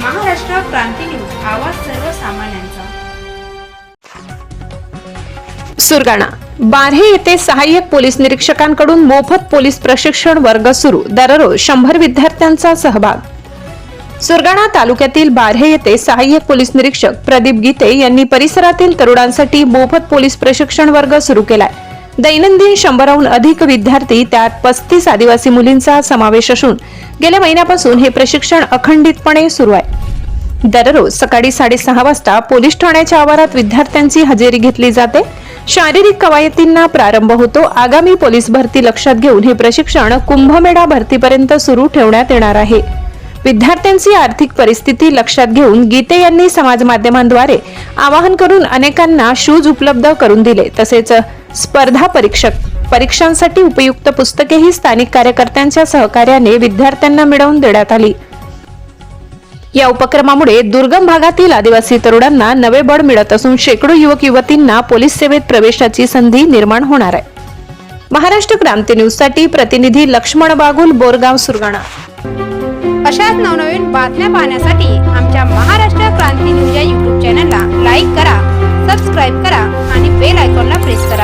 क्रांती news आवाज सर्वसामान्यांचा. सुरगाणा. बार्हे येथे सहाय्यक पोलीस निरीक्षकांकडून मोफत पोलीस प्रशिक्षण वर्ग सुरू. दररोज शंभर विद्यार्थ्यांचा सहभाग. सुरगाणा तालुक्यातील बार्हे येथे सहाय्यक पोलीस निरीक्षक प्रदीप गीते यांनी परिसरातील तरुणांसाठी मोफत पोलीस प्रशिक्षण वर्ग सुरू केलाय. दैनंदिन शंभराहून अधिक विद्यार्थी त्यात पस्तीस आदिवासी मुलींचा समावेश असून गेल्या महिन्यापासून हे प्रशिक्षण अखंडितपणे सुरू आहे. दररोज सकाळी साडेसहा वाजता पोलीस ठाण्याच्या आवारात विद्यार्थ्यांची हजेरी घेतली जाते. शारीरिक कवायतींना प्रारंभ होतो. आगामी पोलीस भरती लक्षात घेऊन हे प्रशिक्षण कुंभमेळा भरतीपर्यंत सुरू ठेवण्यात येणार आहे. विद्यार्थ्यांची आर्थिक परिस्थिती लक्षात घेऊन गीते यांनी समाज माध्यमांद्वारे आवाहन करून अनेकांना शूज उपलब्ध करून दिले. तसेच स्पर्धा परीक्षक. परीक्षांसाठी उपयुक्त पुस्तकेही स्थानिक कार्यकर्त्यांच्या सहकार्याने विद्यार्थ्यांना मिळवून देण्यात आली. या उपक्रमामुळे दुर्गम भागातील आदिवासी तरुणांना नवे बळ मिळत असून शेकडो युवक युवतींना पोलीस सेवेत प्रवेशाची संधी निर्माण होणार आहे. महाराष्ट्र क्रांती न्यूजसाठी प्रतिनिधी लक्ष्मण बागुल बोरगाव सुरगाणा. अशाच नवनवीन बातम्या पाहण्यासाठी आमच्या महाराष्ट्र क्रांती न्यूज या युट्यूब चॅनलला लाईक करा सबस्क्राईब करा आणि बेल आयकॉनला प्रेस करा.